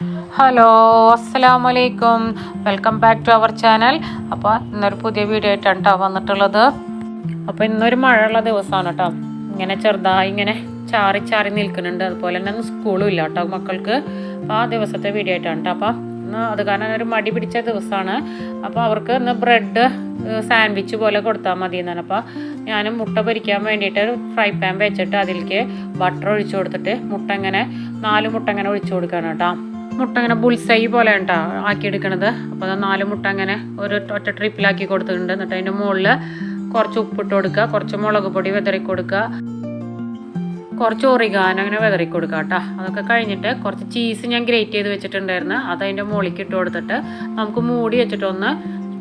Hello അസ്സാം വലൈക്കും welcome back to our channel അപ്പോൾ ഇന്നൊരു പുതിയ വീഡിയോ ആയിട്ടാണ് കേട്ടോ വന്നിട്ടുള്ളത്. അപ്പോൾ ഇന്നൊരു മഴയുള്ള ദിവസമാണ് കേട്ടോ ഇങ്ങനെ ചെറുതായി ഇങ്ങനെ ചാറി ചാറി നിൽക്കുന്നുണ്ട്. അതുപോലെ തന്നെ സ്കൂളും ഇല്ല കേട്ടോ മക്കൾക്ക്. അപ്പോൾ ആ ദിവസത്തെ വീഡിയോ ആയിട്ടാണ് കേട്ടോ അപ്പോൾ ഇന്ന് അത് കാരണം ഒരു മടി പിടിച്ച ദിവസമാണ് അപ്പോൾ അവർക്ക് ഇന്ന് ബ്രെഡ് സാൻഡ്വിച്ച് പോലെ കൊടുത്താൽ മതി എന്നാണ്. അപ്പോൾ ഞാൻ മുട്ട പൊരിക്കാൻ വേണ്ടിയിട്ട് ഒരു ഫ്രൈ പാൻ വെച്ചിട്ട് അതിലേക്ക് ബട്ടർ ഒഴിച്ചു കൊടുത്തിട്ട് മുട്ട ഇങ്ങനെ നാല് മുട്ട ഇങ്ങനെ ഒഴിച്ചു കൊടുക്കുകയാണ് കേട്ടോ മുട്ട ഇങ്ങനെ ബുൾസൈ പോലെ കേട്ടോ ആക്കിയെടുക്കണത്. അപ്പോൾ അത് നാല് മുട്ട അങ്ങനെ ഒരു ഒറ്റ ട്രിപ്പിലാക്കി കൊടുത്തിട്ടുണ്ട്. എന്നിട്ട് അതിന്റെ മുകളിൽ കുറച്ച് ഉപ്പിട്ട് കൊടുക്കുക. കുറച്ച് മുളക് പൊടി വിതറി കൊടുക്കുക. കുറച്ച് ഒറിഗാൻ അങ്ങനെ വിതറി കൊടുക്കുക കേട്ടോ അതൊക്കെ കഴിഞ്ഞിട്ട് കുറച്ച് ചീസ് ഞാൻ ഗ്രേറ്റ് ചെയ്ത് വെച്ചിട്ടുണ്ടായിരുന്നു. അത് അതിന്റെ മുകളിലേക്ക് ഇട്ട് കൊടുത്തിട്ട് നമുക്ക് മൂടി വെച്ചിട്ടൊന്ന്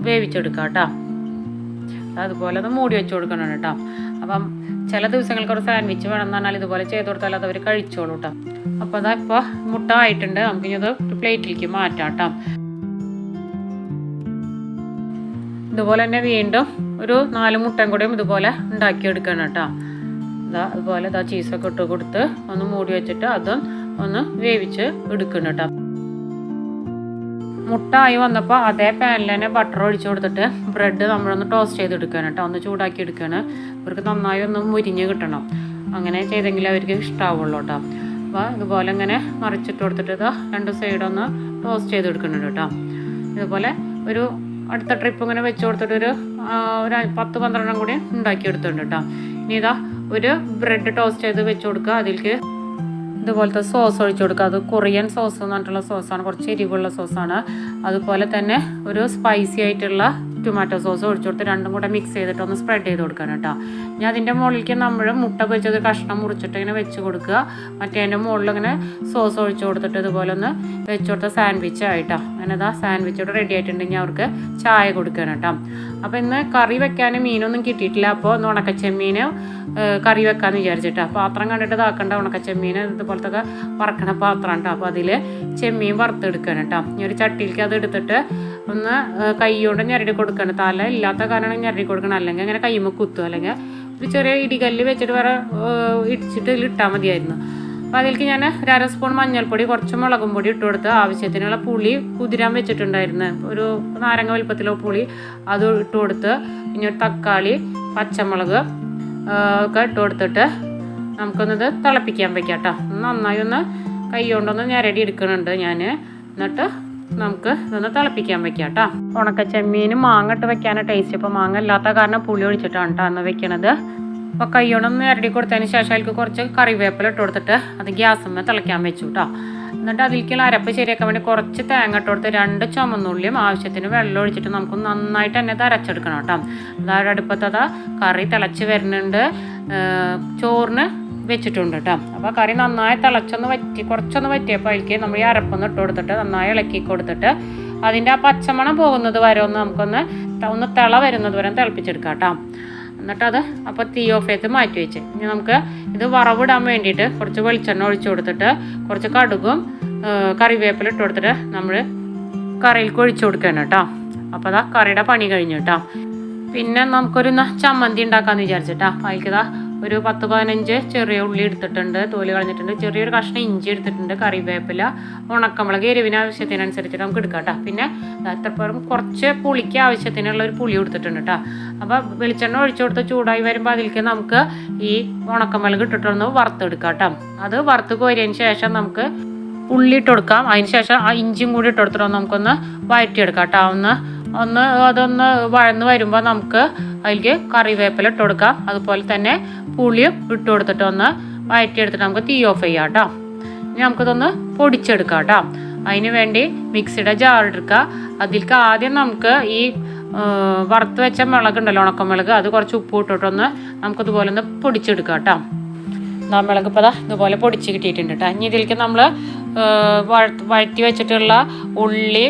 വേവിച്ചെടുക്കാം കേട്ടോ അതുപോലെ ഒന്ന് മൂടി വെച്ച് കൊടുക്കണം കേട്ടോ അപ്പം ചില ദിവസങ്ങൾക്ക് ഒരു സാൻഡ്വിച്ച് വേണം എന്ന് പറഞ്ഞാൽ ഇതുപോലെ ചെയ്ത് കൊടുത്താൽ അത് അവർ കഴിച്ചോളൂ കേട്ടോ അപ്പോൾ അതാ ഇപ്പോൾ മുട്ട ആയിട്ടുണ്ട്. നമുക്ക് ഇനി അത് പ്ലേറ്റിലേക്ക് മാറ്റാം കേട്ടോ ഇതുപോലെ തന്നെ വീണ്ടും ഒരു നാല് മുട്ടയും കൂടിയും ഇതുപോലെ ഉണ്ടാക്കിയെടുക്കണം കേട്ടോ ഇതാ അതുപോലെ ഇതാ ചീസൊക്കെ ഇട്ട് കൊടുത്ത് ഒന്ന് മൂടി വെച്ചിട്ട് അതും ഒന്ന് വേവിച്ച് എടുക്കണം കേട്ടോ മുട്ട ആയി വന്നപ്പോൾ അതേ പാനിൽ തന്നെ ബട്ടർ ഒഴിച്ച് കൊടുത്തിട്ട് ബ്രെഡ് നമ്മളൊന്ന് ടോസ്റ്റ് ചെയ്ത് എടുക്കണം കേട്ടോ ഒന്ന് ചൂടാക്കി എടുക്കുകയാണ് ഇവർക്ക് നന്നായി ഒന്ന് മുരിഞ്ഞ് കിട്ടണം. അങ്ങനെ ചെയ്തെങ്കിലേ അവർക്ക് ഇഷ്ടമാവുള്ളൂ കേട്ടോ അപ്പോൾ ഇതുപോലെ ഇങ്ങനെ മറിച്ചിട്ട് കൊടുത്തിട്ട് ഇതാ രണ്ട് സൈഡൊന്ന് ടോസ്റ്റ് ചെയ്ത് എടുക്കുന്നുണ്ട് കേട്ടോ. ഇതുപോലെ ഒരു അടുത്ത ട്രിപ്പ് ഇങ്ങനെ വെച്ച് കൊടുത്തിട്ട് ഒരു ഒരു പത്ത് പന്ത്രണ്ടെണ്ണം കൂടി ഉണ്ടാക്കി എടുത്തിട്ടുണ്ട് കേട്ടോ. ഇനി ഇതാ ഒരു ബ്രെഡ് ടോസ്റ്റ് ചെയ്ത് വെച്ച് കൊടുക്കുക. അതിലേക്ക് ഇതുപോലത്തെ സോസ് ഒഴിച്ചു കൊടുക്കുക. അത് കൊറിയൻ സോസ് എന്ന് പറഞ്ഞിട്ടുള്ള സോസാണ് കുറച്ച് എരിവുള്ള സോസാണ് അതുപോലെ തന്നെ ഒരു സ്പൈസി ആയിട്ടുള്ള ടൊമാറ്റോ സോസ് ഒഴിച്ചു കൊടുത്ത് രണ്ടും കൂടെ മിക്സ് ചെയ്തിട്ട് ഒന്ന് സ്പ്രെഡ് ചെയ്ത് കൊടുക്കണം കേട്ടോ. ഞാൻ അതിന്റെ മുകളിലേക്ക് നമ്മൾ മുട്ട പൊരിച്ചത് കഷ്ണം മുറിച്ചിട്ട് ഇങ്ങനെ വെച്ച് കൊടുക്കുക. മറ്റേ അതിന്റെ മുകളിൽ ഇങ്ങനെ സോസ് ഒഴിച്ചു കൊടുത്തിട്ട് ഇതുപോലെ ഒന്ന് വെച്ച് കൊടുത്ത സാൻഡ്വിച്ച് ആയിട്ടോ. അങ്ങനെ ഇതാ സാൻഡ്വിച്ച് ഇവിടെ റെഡി ആയിട്ടുണ്ടെങ്കിൽ അവർക്ക് ചായ കൊടുക്കണം കേട്ടോ. അപ്പോൾ ഇന്ന് കറി വെക്കാൻ മീനൊന്നും കിട്ടിയിട്ടില്ല. അപ്പോൾ ഒന്ന് ഉണക്കച്ചെമ്മീൻ കറി വെക്കാമെന്ന് വിചാരിച്ചിട്ടാ. പാത്രം കണ്ടിട്ട് ഇതാക്കണ്ട. ഉണക്കച്ചെമ്മീൻ ഇതുപോലത്തെ വറക്കണ പാത്രം കേട്ടോ. അപ്പോൾ അതിൽ ചെമ്മീൻ വറുത്തെടുക്കണം കേട്ടോ. ഈ ഒരു ചട്ടിയിലേക്ക് അത് എടുത്തിട്ട് ഒന്ന് കൈ കൊണ്ട് ഞെരടി കൊടുക്കണം. തല ഇല്ലാത്ത കാരണം ഞെരടി കൊടുക്കണം. അല്ലെങ്കിൽ അങ്ങനെ കൈമ കുത്തുക അല്ലെങ്കിൽ ഒരു ചെറിയ ഇടികല്ല് വെച്ചിട്ട് വേറെ ഇടിച്ചിട്ട് ഇട്ടാൽ മതിയായിരുന്നു. അപ്പോൾ അതിലേക്ക് ഞാൻ അര സ്പൂൺ മഞ്ഞൾപ്പൊടി കുറച്ച് മുളകും പൊടി ഇട്ട് കൊടുത്ത് ആവശ്യത്തിനുള്ള പുളി കുതിരാൻ വെച്ചിട്ടുണ്ടായിരുന്നു. ഒരു നാരങ്ങ വലുപ്പത്തിലോ പുളി അത് ഇട്ട് കൊടുത്ത് പിന്നെ ഒരു തക്കാളി പച്ചമുളക് ഒക്കെ ഇട്ട് കൊടുത്തിട്ട് നമുക്കൊന്നത് തിളപ്പിക്കാൻ വയ്ക്കാം കേട്ടോ. നന്നായി ഒന്ന് കൈ കൊണ്ടൊന്ന് ഞരടി എടുക്കുന്നുണ്ട് ഞാൻ എന്നിട്ട് നമുക്ക് ഇതൊന്ന് തിളപ്പിക്കാൻ വെക്കാം കേട്ടോ ഉണക്ക ചെമ്മീനും മാങ്ങ ഇട്ട് വെക്കാനാണ് ടേസ്റ്റ് ഇപ്പോൾ മാങ്ങ ഇല്ലാത്ത കാരണം പുളി ഒഴിച്ചിട്ടാണ് കേട്ടോ അന്ന് വെക്കണത്. അപ്പോൾ കയ്യോണം ഒന്ന് ഞരടി കൊടുത്തതിന് ശേഷം അതിലേക്ക് കുറച്ച് കറിവേപ്പില ഇട്ട് കൊടുത്തിട്ട് അത് ഗ്യാസമ്മ തിളയ്ക്കാൻ വെച്ചു കേട്ടോ എന്നിട്ട് അതിലേക്കുള്ള അരപ്പ് ശരിയാക്കാൻ വേണ്ടി കുറച്ച് തേങ്ങ ഇട്ട് കൊടുത്ത് രണ്ട് ചുമന്നുള്ളിയും ആവശ്യത്തിന് വെള്ളം ഒഴിച്ചിട്ട് നമുക്ക് നന്നായിട്ട് തന്നെ ഇത് അരച്ചെടുക്കണം കേട്ടോ അതായത് അടുപ്പത്തത് കറി തിളച്ച് വരുന്നുണ്ട്. ചോറിന് വെച്ചിട്ടുണ്ട് കേട്ടോ. അപ്പോൾ കറി നന്നായി തിളച്ചൊന്ന് വറ്റി കുറച്ചൊന്ന് വറ്റിയപ്പോൾ അതിലേക്ക് നമ്മൾ ഈ അരപ്പൊന്ന് ഇട്ട് കൊടുത്തിട്ട് നന്നായി ഇളക്കി കൊടുത്തിട്ട് അതിന്റെ ആ പച്ചമണം പോകുന്നത് വരെ ഒന്ന് നമുക്കൊന്ന് ഒന്ന് തിള വരുന്നത് വരെ തിളപ്പിച്ചെടുക്കാം കേട്ടോ. എന്നിട്ടത് അപ്പോൾ തീ ഓഫ് ചെയ്ത് മാറ്റി വെച്ച്. ഇനി നമുക്ക് ഇത് വറവിടാൻ വേണ്ടിയിട്ട് കുറച്ച് വെളിച്ചെണ്ണ ഒഴിച്ചു കൊടുത്തിട്ട് കുറച്ച് കടുകും കറിവേപ്പില ഇട്ട് കൊടുത്തിട്ട് നമ്മൾ കറിയിലേക്ക് ഒഴിച്ചു കൊടുക്കണം കേട്ടോ. അപ്പോൾ അതാ കറിയുടെ പണി കഴിഞ്ഞു കേട്ടോ. പിന്നെ നമുക്കൊരു ചമ്മന്തി ഉണ്ടാക്കാമെന്ന് വിചാരിച്ചിട്ടാ അതിലേക്കിതാ ഒരു പത്ത് പതിനഞ്ച് ചെറിയ ഉള്ളി എടുത്തിട്ടുണ്ട് തോൽ കളഞ്ഞിട്ടുണ്ട്. ചെറിയൊരു കഷ്ണം ഇഞ്ചി എടുത്തിട്ടുണ്ട് കറിവേപ്പില ഉണക്കമുളക് എരിവിന് ആവശ്യത്തിനനുസരിച്ചിട്ട് നമുക്ക് എടുക്കാം കേട്ടോ പിന്നെ അത്രപ്പുറം കുറച്ച് പുളിക്ക് ആവശ്യത്തിനുള്ള ഒരു പുളി എടുത്തിട്ടുണ്ട് കേട്ടോ അപ്പോൾ വെളിച്ചെണ്ണ ഒഴിച്ചു കൊടുത്ത് ചൂടായി വരുമ്പോൾ അതിലേക്ക് നമുക്ക് ഈ ഉണക്കമുളക് ഇട്ടിട്ടൊന്ന് വറുത്തെടുക്കാം കേട്ടോ അത് വറുത്ത് കോരിയതിന് ശേഷം നമുക്ക് ഉള്ളി ഇട്ട് കൊടുക്കാം. അതിന് ശേഷം ആ ഇഞ്ചിയും കൂടി ഇട്ട് കൊടുത്തിട്ട് നമുക്കൊന്ന് വഴറ്റിയെടുക്കാം കേട്ടോ ഒന്ന് ഒന്ന് അതൊന്ന് വഴന്ന് വരുമ്പോൾ നമുക്ക് അതിലേക്ക് കറിവേപ്പില ഇട്ട് കൊടുക്കാം. അതുപോലെ തന്നെ പുളിയും ഇട്ട് കൊടുത്തിട്ട് ഒന്ന് വഴറ്റിയെടുത്തിട്ട് നമുക്ക് തീ ഓഫ് ചെയ്യാം കേട്ടോ ഇനി നമുക്കിതൊന്ന് പൊടിച്ചെടുക്കാം കേട്ടോ അതിന് വേണ്ടി മിക്സിയുടെ ജാർ അതിലേക്ക് ആദ്യം നമുക്ക് ഈ വറുത്ത് വെച്ച മുളക് ഉണ്ടല്ലോ ഉണക്കമുളക് അത് കുറച്ച് ഉപ്പ് ഇട്ടിട്ടൊന്ന് നമുക്കിതുപോലെ ഒന്ന് പൊടിച്ചെടുക്കാം കേട്ടോ മുളക് ഇപ്പോൾ ഇതുപോലെ പൊടിച്ച് കിട്ടിയിട്ടുണ്ട് കേട്ടോ ഇനി ഇതിലേക്ക് നമ്മൾ വഴറ്റി വെച്ചിട്ടുള്ള ഉള്ളി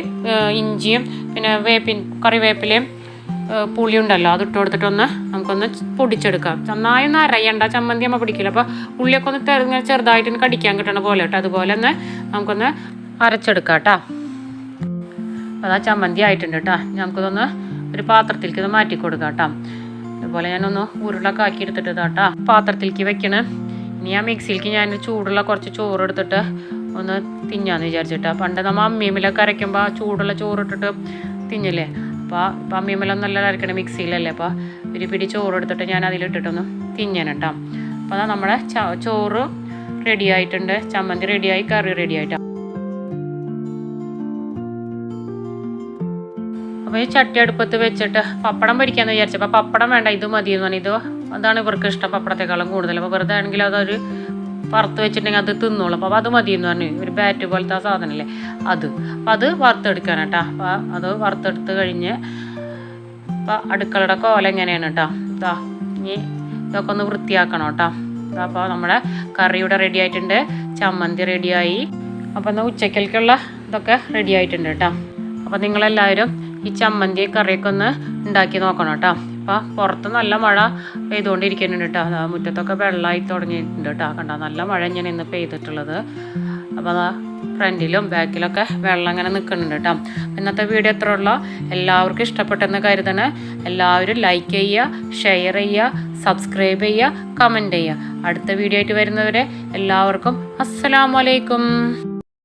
ഇഞ്ചിയും പിന്നെ വേപ്പിൻ കറിവേപ്പിലയും പുളി ഉണ്ടല്ലോ അത് ഇട്ട് കൊടുത്തിട്ടൊന്ന് നമുക്കൊന്ന് പൊടിച്ചെടുക്കാം. നന്നായി ഒന്ന് അരയണ്ട. ചമ്മന്തി അമ്മ പിടിക്കില്ല. അപ്പോൾ ഉള്ളിയൊക്കെ ഒന്ന് ഇങ്ങനെ ചെറുതായിട്ട് കടിക്കാൻ കിട്ടണ പോലെ കേട്ടോ. അതുപോലെ ഒന്ന് നമുക്കൊന്ന് അരച്ചെടുക്കാം കേട്ടോ. അതാ ചമ്മന്തി ആയിട്ടുണ്ട് കേട്ടോ. നമുക്കിതൊന്ന് ഒരു പാത്രത്തിലേക്ക് ഇത് മാറ്റി കൊടുക്കാം കേട്ടോ. അതുപോലെ ഞാനൊന്ന് ഉരുളൊക്കെ ആക്കി എടുത്തിട്ട് ഇതാട്ടാ പാത്രത്തിലേക്ക് വെക്കണേ. ഇനി ആ മിക്സിയിലേക്ക് ഞാൻ ചൂടുള്ള കുറച്ച് ചോറ് എടുത്തിട്ട് ഒന്ന് തിന്നാന്ന് വിചാരിച്ചിട്ടാ. പണ്ട് നമ്മൾ അമ്മിയമ്മിലൊക്കെ അരയ്ക്കുമ്പോൾ ചൂടുള്ള ചോറിട്ടിട്ട് തിന്നില്ലേ? അപ്പോൾ ഇപ്പം അമ്മിയമ്മിലൊന്നും നല്ല അരക്കണേ മിക്സിയിലല്ലേ? അപ്പോൾ ഒരു പിടി ചോറ് എടുത്തിട്ട് ഞാൻ അതിലിട്ടിട്ടൊന്ന് കേട്ടോ അപ്പോൾ അതാ നമ്മുടെ ചോറ് റെഡി ആയിട്ടുണ്ട് ചമ്മന്തി റെഡിയായി കറി റെഡി ആയിട്ടാണ് അപ്പോൾ ഈ ചട്ടി അടുപ്പത്ത് വെച്ചിട്ട് പപ്പടം പൊരിക്കാമെന്ന് വിചാരിച്ചപ്പോൾ പപ്പടം വേണ്ട ഇത് മതി എന്ന് പറഞ്ഞു. ഇത് അതാണ് ഇവർക്ക് ഇഷ്ടം പപ്പടത്തെക്കാളും കൂടുതൽ. അപ്പോൾ വെറുതെ ആണെങ്കിൽ അതൊരു വറുത്ത് വെച്ചിട്ടുണ്ടെങ്കിൽ അത് തിന്നോളും. അപ്പോൾ അത് മതി എന്ന് പറഞ്ഞു. ഒരു ബാറ്റ് പോലത്തെ ആ സാധനമല്ലേ അത്. അപ്പോൾ അത് വറുത്തെടുക്കാൻ കേട്ടോ. അപ്പോൾ അത് വറുത്തെടുത്ത് കഴിഞ്ഞ് അപ്പോൾ അടുക്കളയുടെ കോല എങ്ങനെയാണ് കേട്ടോ? ഇതാ ഇനി ഇതൊക്കെ ഒന്ന് വൃത്തിയാക്കണം കേട്ടോ. അപ്പോൾ നമ്മുടെ കറി ഇവിടെ റെഡി ആയിട്ടുണ്ട്. ചമ്മന്തി റെഡിയായി അപ്പോൾ എന്നാൽ ഉച്ചക്കൽക്കുള്ള ഇതൊക്കെ റെഡി ആയിട്ടുണ്ട് കേട്ടോ. അപ്പോൾ നിങ്ങളെല്ലാവരും ഈ ചമ്മന്തി കറിയൊക്കെ ഒന്ന് ഉണ്ടാക്കി നോക്കണം കേട്ടോ. അപ്പോൾ പുറത്ത് നല്ല മഴ പെയ്തുകൊണ്ടിരിക്കുന്നുണ്ട് കേട്ടോ. മുറ്റത്തൊക്കെ വെള്ളമായി തുടങ്ങിയിട്ടുണ്ട് കേട്ടോ. കണ്ട നല്ല മഴ ഞാൻ ഇന്ന് പെയ്തിട്ടുള്ളത്. അപ്പോൾ അതാ ഫ്രണ്ടിലും ബാക്കിലൊക്കെ വെള്ളം അങ്ങനെ നിൽക്കുന്നുണ്ട് കേട്ടോ. ഇന്നത്തെ വീഡിയോ എത്ര ഉള്ള. എല്ലാവർക്കും ഇഷ്ടപ്പെട്ടെന്ന് കരുതണ. എല്ലാവരും ലൈക്ക് ചെയ്യുക ഷെയർ ചെയ്യുക സബ്സ്ക്രൈബ് ചെയ്യുക കമന്റ് ചെയ്യുക. അടുത്ത വീഡിയോ ആയിട്ട് വരുന്നവരെ എല്ലാവർക്കും അസ്സലാമലൈക്കും